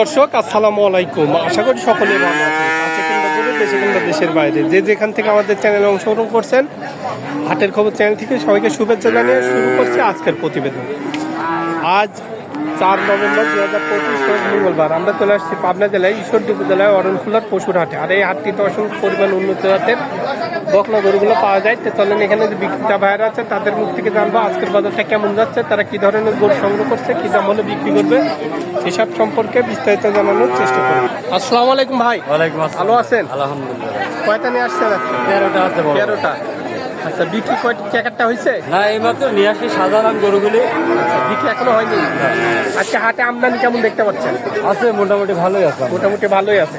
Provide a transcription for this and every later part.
দর্শক, আসসালামু আলাইকুম। আশা করি সকলে ভালো দেশের বাইরে। যে যেখান থেকে আমাদের চ্যানেলে অংশগ্রহণ করছেন, হাটের খবর চ্যানেল থেকে সবাইকে শুভেচ্ছা জানিয়ে শুরু করছে আজকের প্রতিবেদন। আজ চার নভেম্বর দু হাজার পঁচিশ মঙ্গলবার। আমরা চলে আসছি পাবনা জেলায়, ঈশ্বরদী উপজেলায় অরণখোলার পশুর হাটে। আর এই হাটটিতে অসংখ্য পরিমাণ উন্নত জাতের। বকনা গরুগুলো পাওয়া যায়। তো চলেন এখানে যে বিক্রেতা ভাইয়েরা আছে তাদের মুখ থেকে জানব আজকের বাজারটা কেমন যাচ্ছে তারা কি ধরনের গরু সংগ্রহ করছে কি দাম হলে বিক্রি করবে এসব সম্পর্কে বিস্তারিত জানানোর চেষ্টা করব। আসসালামু আলাইকুম ভাই। ওয়ালাইকুম আসসালাম। ভালো আছেন? আলহামদুলিল্লাহ। কয়টা নিয়ে আসছেন আজকে? তেরোটা আছে তেরোটা। আচ্ছা বিক্রি কয়টি একটা হয়েছে? না এইমাত্র নিয়ে আসি সাধারণ গরুগুলি। আচ্ছা বিক্রি এখনও হয়নি? আজকে হাটে আমদানি কেমন দেখতে পাচ্ছেন? আছে মোটামুটি ভালোই আছে। মোটামুটি ভালোই আছে।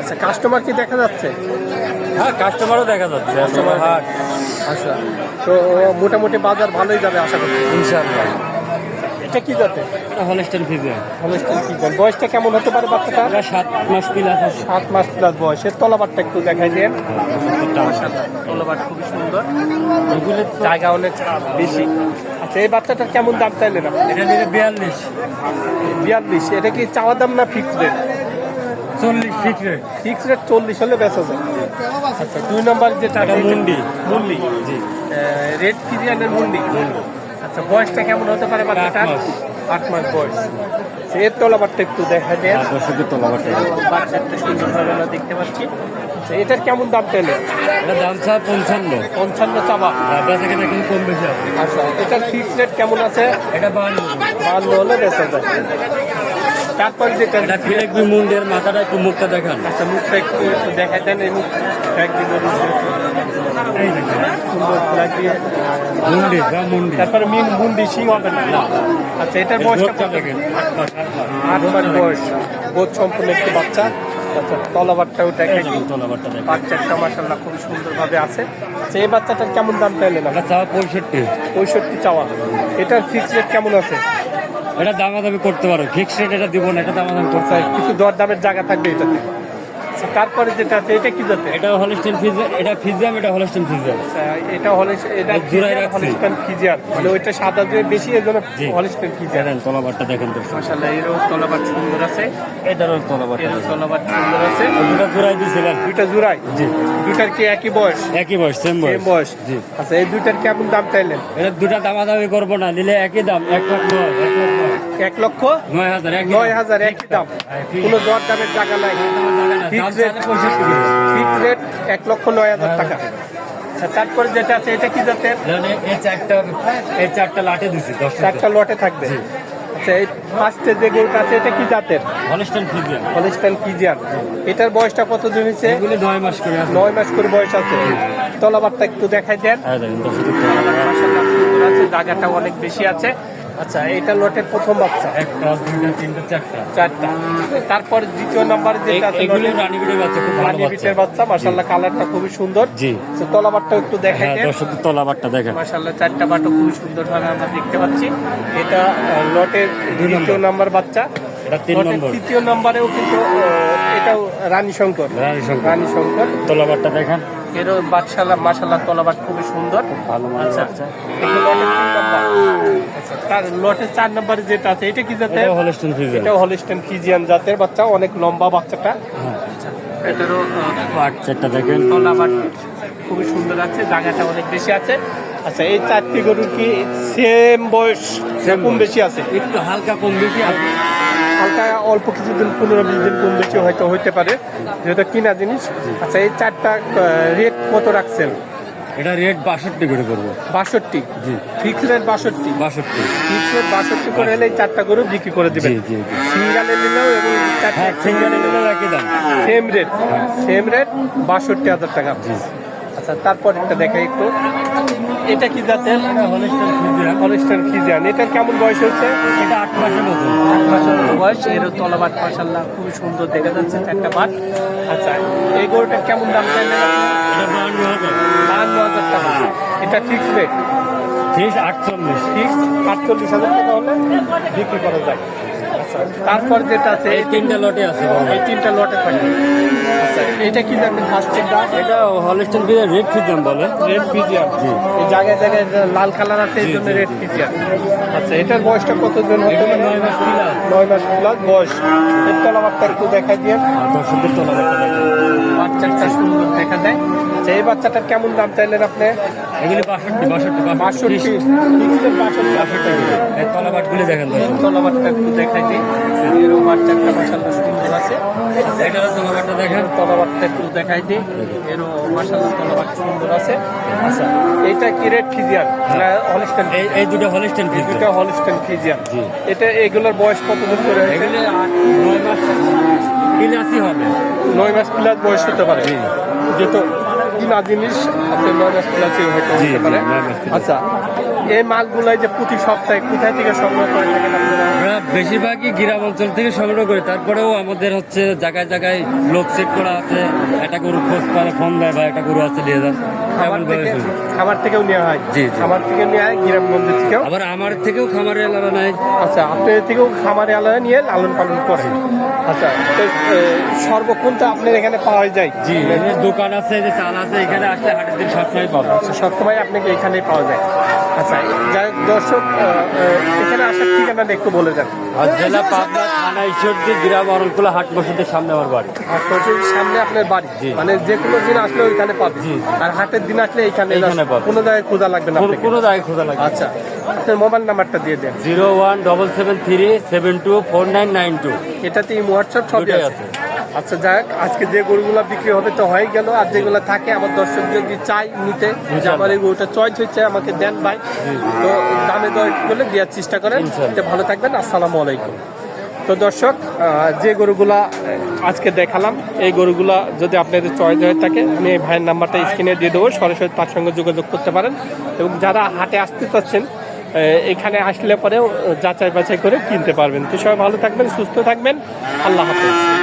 আচ্ছা কাস্টমার কি দেখা যাচ্ছে? হ্যাঁ কাস্টমারও দেখা যাচ্ছে হাট আচ্ছা তো মোটামুটি বাজার ভালোই যাবে আশা করি ইনশাআল্লাহ। এটা কি যাতে এটা হলস্টেন ফিজে অনুষ্ঠান কি বল বয়সটা কেমন হতে পারে বাচ্চাটা এটা সাত মাস প্লাস আছে। সাত মাস প্লাস বয়সের। তলাবারটা একটু দেখাই দেন। তলাবার খুবই সুন্দর। এগুলোর জায়গা অনেক বেশি। আচ্ছা এই বাচ্চাটার কেমন দাম চাইলেন এটা নিলে বিয়াল্লিশ। বিয়াল্লিশ। এটা কি চাওয়া দাম না ফিক্স রেট চল্লিশ ফিট রেট ফিক্স রেট চল্লিশ হলে বেচা যায়। আচ্ছা দুই নম্বর যেটা মুন্ডি। মুন্ডি। জি। রেড কিরিয়ানের মুন্ডি। আচ্ছা বয়সটা কেমন হতে পারে বাচ্চাটা আট মাস। বয়স। আচ্ছা, এর তলাবারটা একটু দেখা দেন দর্শকের তলাবারটা বাচ্চাটা সুন্দরভাবে আমরা দেখতে পাচ্ছি। আচ্ছা এটার কেমন দাম চাইলে? এটা দাম চা পঞ্চান্ন। পঞ্চান্ন চাবা বেচা কেনা কিন্তু কম বেশি আছে। আচ্ছা এটার ফিক্স রেট কেমন আছে? এটা বান্ন। বান্ন হলে বেচা যায় তারপর যেটা ফিলেকবি মুন্ডের মাথাটা একটু মুখটা দেখান। আচ্ছা মুখটা একটু দেন এই মুখ তারপরে মিন সিং হবে না। আচ্ছা এটার বয়সটা আট মাস বয়স। বোধ সম্পূর্ণ একটি বাচ্চা। আচ্ছা তলাবারটাও বাচ্চাটা মাসাল্লাহ খুব সুন্দরভাবে আছে। আচ্ছা এই বাচ্চাটার কেমন দাম চাইলেন এটা চা পঁয়ষট্টি। পঁয়ষট্টি চাওয়া। এটার ফিক্স রেট কেমন আছে? এটা দামাদামি করতে পারো। ফিক্সড রেট এটা দিব না এটা দামাদামি করতে হয় কিছু দর দামের জায়গা থাকবে এটাতে। আচ্ছা, তারপরে যেটা আছে এটা কি যাতে এটা হলস্টেন ফিজে এটা ফিজিয়াম এটা হলস্টেন ফিজিয়াম আচ্ছা, এটা হলে এটা জোড়ায় রাখছি। হলিস্টান ফিজিয়ার মানে ওইটা সাদা যে বেশি এর জন্য। হলিস্টান ফিজিয়ার দেখেন তলাবারটা দেখেন তো মাশাআল্লাহ এরও তলাবার সুন্দর আছে। এটারও তলাবারটা এরও তলাবার সুন্দর আছে। দুটা জোড়াই দিয়েছিলেন দুইটা জোড়াই? জি। দুইটার কি একই বয়স? একই বয়স সেম সেম বয়স। বয়স। জি। আচ্ছা এই দুইটার কেমন দাম চাইলেন? এটা দুটা দামাদামি করব না নিলে একই দাম এক লাখ নয় এক লাখ নয়। এক লক্ষ নয় হাজার একই দাম। কোনো দর দামের জায়গা নাই। Fix rate. ফিক্স রেট এক লক্ষ নয় হাজার টাকা। আচ্ছা তারপরে যেটা আছে এটা কি জাতের? এই- এই চারটা এই চারটা লাটে দিছি চারটা লটে থাকবে। আচ্ছা এই ফার্স্টে যে গরুটা আছে এটা কি জাতের? হলস্টেন ফিজিয়াম হলিস্টান ফিজিয়ান এটার বয়সটা কত দিন হয়েছে নয় মাস করে নয় মাস করে বয়স আছে। তলাবারটা একটু দেখাই দেন। হ্যাঁ জায়গাটা অনেক বেশি আছে। আচ্ছা এটা লটের প্রথম বাচ্চা? একটা দুইটা তিনটা চারটা। চারটা। তারপর দ্বিতীয় নাম্বার যেটা আছে রানী বিটের বাচ্চা খুব রানী বিটের বাচ্চা মাশাআল্লাহ কালারটা খুবই সুন্দর। জি। তলাবারটা একটু দেখাই হ্যাঁ দেন দর্শকের তলাবারটা দেখেন। মাশাআল্লাহ চারটা বাটো খুবই সুন্দরভাবে আমরা দেখতে পাচ্ছি। এটা লটের দ্বিতীয় নাম্বার বাচ্চা। এটা তিন নম্বর। তৃতীয় নাম্বারেও কিন্তু এটাও রানী শঙ্কর। রানী শঙ্কর। রানী শঙ্কর। তলাবারটা দেখেন। এরও বাদশালা মাশাল্লাহ তলাবাট খুবই সুন্দর। ভালো আচ্ছা আচ্ছা তার চার নাম্বারে যেটা আছে এটা কি জাতের? এটা হলস্টেন ফিজিয়াম এটাও হলিস্টেন ফিজিয়ান জাতের বাচ্চা অনেক লম্বা বাচ্চাটা। হ্যাঁ। আচ্ছা এটারও বাচ্চাটা দেখেন। তলাবাট খুবই সুন্দর আছে জায়গাটা অনেক বেশি আছে। আচ্ছা এই চারটি গরুর কি সেম বয়স কম বেশি আছে? একটু হালকা কম বেশি আছে। হালকা অল্প কিছুদিন পনেরো বিশ দিন কম বেশি হয়তো হইতে পারে। যেহেতু কিনা জিনিস। আচ্ছা এই চারটা রেট কত রাখছেন? এটা রেট বাষট্টি করে করব। বাষট্টি? জি। ফিক্স রেট বাষট্টি? বাষট্টি। ফিক্স রেট বাষট্টি করে হলে এই চারটা গরু বিক্রি করে দিবেন। জি জি সিঙ্গালে নিলেও এবং চারটা হ্যাঁ সিঙ্গারে নিলে একই দাম। সেম রেট সেম রেট বাষট্টি হাজার টাকা। আচ্ছা তারপর একটা দেখাই একটু। এটা কি জাতের? Holstein Friesian. এটার কেমন বয়স হচ্ছে এটা আট মাসের মতো। আট মাসের মতো বয়স। এর তলাবাট মাসাল্লাহ খুবই সুন্দর দেখা যাচ্ছে চারটা বাট। আচ্ছা এই গরুটার কেমন দাম চাইলেন বাহান্ন হাজার। টাকা। এটা ফিক্স রেট ত্রিশ আটচল্লিশ। ফিক্স আটচল্লিশ হাজার টাকা হলে বিক্রি করা যায়। তারপর যেটা আছে এই তিনটা লটে আছে। এই তিনটা লটে থাকে। আচ্ছা আচ্ছা এটা কি দেখবেন ফার্স্টের দাম এটা হলস্টেন বিয়ের রেড ফিজাম বলে। রেড ফিজিয়াম এই জায়গায় জায়গায় লাল কালার আছে এই জি, জন্য জি, রেড ফিজিয়াম আচ্ছা এটার বয়সটা কতদিন হতে পারে? নয় মাস প্লাস নয় মাস প্লাস বয়স। এর তলাবারটা একটু দেখা দিয়ে। দর্শকদের তোলা বাচ্চা দেখেন। বাচ্চাটা সুন্দর দেখা যায় আচ্ছা এই বাচ্চাটার কেমন দাম চাইলেন আপনি? এগুলি বাষট্টি বাষট্টি বাষট্টি। বাষট্টি। দেখেন দর্শক। তলাবারটা একটু দেখাই দিই। এরও বাচ্চাটা মাসাল্লাহ সুন্দর আছে। আচ্ছা দেখেন। তলাবারটা একটু দেখাই দিই। এরও মাসাল্লাহ তলাবার সুন্দর আছে। আচ্ছা। এটা কি রেড ফিজিয়ান না হলিস্টেন এই এই দুটো হলস্টেন দুটা ফিজাম হলিস্টেন ফিজিয়ান। জি। এটা এগুলোর বয়স কত করে হয়েছে? নয় মাস প্লাসই হবে। নয় মাস প্লাস বয়স হতে পারে। যেহেতু কিনা জিনিস আপনার নয় মাস প্লাসই হয়তো। আচ্ছা এই মালগুলাই যে প্রতি সপ্তাহে কোথায় থেকে সংগ্রহ করে থাকেন আমরা বেশিরভাগই গ্রাম অঞ্চল থেকে সংগ্রহ করি। তারপরেও আমাদের হচ্ছে জায়গায় জায়গায় লোক চেক করা আছে। একটা গরু খোঁজ পারে ফোন দেয় বা একটা গরু আছে নিয়ে যান। থেকে শুনি। থেকেও নেওয়া হয়? জি। খাবার থেকে নেওয়া হয় গ্রামগঞ্জের থেকেও? আবার আমার থেকেও খামারে আলাদা নাই। আচ্ছা আপনাদের থেকেও খামারে আলাদা নিয়ে লালন পালন করে? আচ্ছা তো এ, সর্বক্ষণটা আপনার এখানে পাওয়া যায়? জি দোকান আছে যে চাল আছে এখানে আসলে হাটের দিন সবসময় পাবো আচ্ছা সবসময় আপনাকে এখানেই পাওয়া যায়। আচ্ছা যাই হোক, দর্শক এখানে আসার ঠিকানাটা একটু বলে দেন। আর জেলা পাবনা থানা ঈশ্বরদী গ্রাম অরণকুলা হাট মসজিদের সামনে আমার বাড়ি। আর তোর সামনে আপনার বাড়ি। মানে যে কোনো দিন আসলে ওইখানে পাবে জি, জি। আর হাটের দিন আসলে এইখানে কোনো জায়গায় খোঁজা লাগবে না কোন জায়গায় খোঁজা লাগে আচ্ছা আপনার মোবাইল নাম্বারটা দিয়ে দেন। Zero one double seven three seven two four nine nine two. এটাতে হোয়াটসঅ্যাপ সবই আছে। আছে। আচ্ছা যাক আজকে যে গরুগুলা বিক্রি হবে তো হয়ে গেল। আর যেগুলো থাকে আমার দর্শক যদি চাই নিতে যে আমার এই গরুটা চয়েস হচ্ছে আমাকে দেন ভাই। তো দামে দর করলে দেওয়ার চেষ্টা করেন। ভালো থাকবেন আসসালামু আলাইকুম। তো দর্শক যে গরুগুলা আজকে দেখালাম এই গরুগুলা যদি আপনাদের চয়েস হয়ে থাকে আমি এই ভাইয়ের নাম্বারটা স্ক্রিনে দিয়ে দেবো সরাসরি তার সঙ্গে যোগাযোগ করতে পারেন। এবং যারা হাটে আসতে চাচ্ছেন এখানে আসলে পরেও যাচাই বাছাই করে কিনতে পারবেন। তো সবাই ভালো থাকবেন সুস্থ থাকবেন। আল্লাহ হাফেজ।